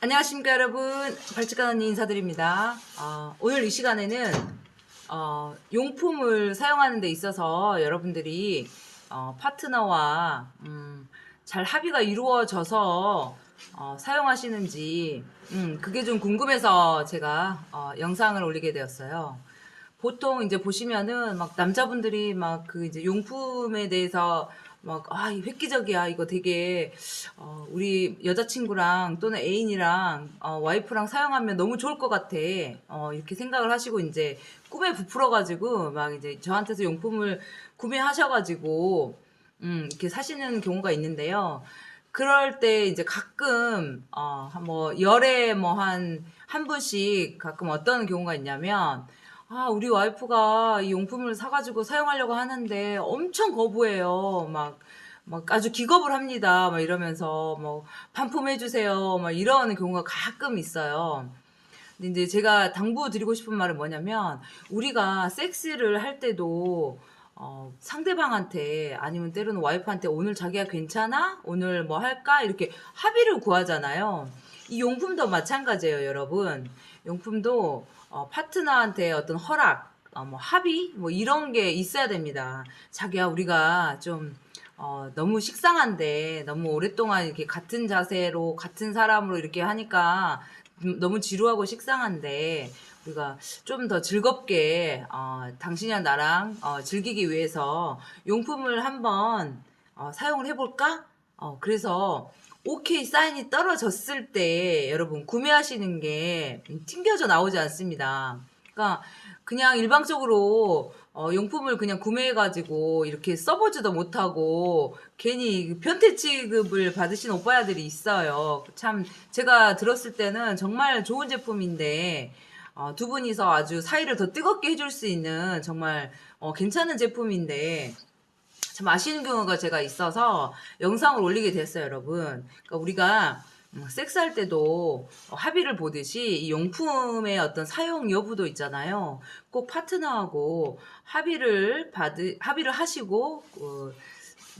안녕하십니까 여러분. 발칙한 언니 인사드립니다. 어, 오늘 이 시간에는 어, 용품을 사용하는 데 있어서 여러분들이 어, 파트너와 음, 잘 합의가 이루어져서 어, 사용하시는지 음, 그게 좀 궁금해서 제가 어, 영상을 올리게 되었어요. 보통 이제 보시면은 막 남자분들이 막 그 이제 용품에 대해서 막 아, 이 획기적이야. 이거 되게 어, 우리 여자친구랑 또는 애인이랑 어, 와이프랑 사용하면 너무 좋을 것 같아. 어, 이렇게 생각을 하시고 이제 꿈에 부풀어 가지고 막 이제 저한테서 용품을 구매하셔 가지고 음, 이렇게 사시는 경우가 있는데요. 그럴 때 이제 가끔 어 뭐 열에 뭐 한 한 분씩 가끔 어떤 경우가 있냐면 아 우리 와이프가 이 용품을 사가지고 사용하려고 하는데 엄청 거부해요 막 막 아주 기겁을 합니다 막 이러면서 뭐 반품해 주세요 막 이러는 경우가 가끔 있어요 근데 이제 제가 당부드리고 싶은 말은 뭐냐면 우리가 섹스를 할 때도 어, 상대방한테 아니면 때로는 와이프한테 오늘 자기가 괜찮아? 오늘 뭐 할까? 이렇게 합의를 구하잖아요. 이 용품도 마찬가지예요, 여러분. 용품도 어, 파트너한테 어떤 허락, 어, 뭐 합의, 뭐 이런 게 있어야 됩니다. 자기야, 우리가 좀 어, 너무 식상한데 너무 오랫동안 이렇게 같은 자세로 같은 사람으로 이렇게 하니까 음, 너무 지루하고 식상한데 우리가 좀 더 즐겁게 어, 당신이랑 나랑 어, 즐기기 위해서 용품을 한번 어, 사용을 해볼까? 어, 그래서 오케이 사인이 떨어졌을 때 여러분 구매하시는 게 튕겨져 나오지 않습니다. 그러니까 그냥 일방적으로 어, 용품을 그냥 구매해가지고 이렇게 써보지도 못하고 괜히 변태 취급을 받으신 오빠야들이 있어요. 참 제가 들었을 때는 정말 좋은 제품인데 어, 두 분이서 아주 사이를 더 뜨겁게 해줄 수 있는 정말 어, 괜찮은 제품인데 참 아쉬운 경우가 제가 있어서 영상을 올리게 됐어요, 여러분. 그러니까 우리가 음, 섹스할 때도 합의를 보듯이 이 용품의 어떤 사용 여부도 있잖아요. 꼭 파트너하고 합의를 받으 합의를 하시고 어,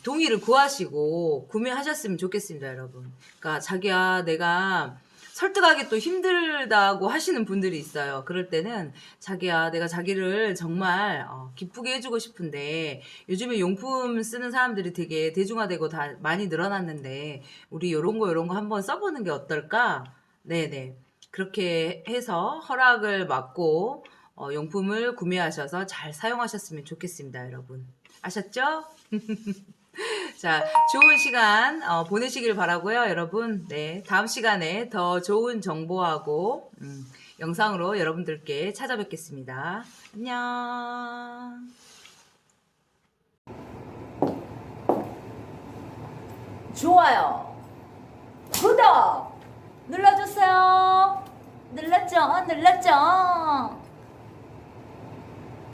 동의를 구하시고 구매하셨으면 좋겠습니다, 여러분. 그러니까 자기야 내가 설득하기 또 힘들다고 하시는 분들이 있어요. 그럴 때는 자기야 내가 자기를 정말 어, 기쁘게 해주고 싶은데 요즘에 용품 쓰는 사람들이 되게 대중화되고 다 많이 늘어났는데 우리 요런 거 요런 거 한번 써보는 게 어떨까? 네네 그렇게 해서 허락을 받고 어, 용품을 구매하셔서 잘 사용하셨으면 좋겠습니다, 여러분. 아셨죠? 자, 좋은 시간 어, 보내시길 바라고요, 여러분. 네, 다음 시간에 더 좋은 정보하고 음, 영상으로 여러분들께 찾아뵙겠습니다. 안녕. 좋아요, 구독 눌러주세요. 눌렀죠? 눌렀죠?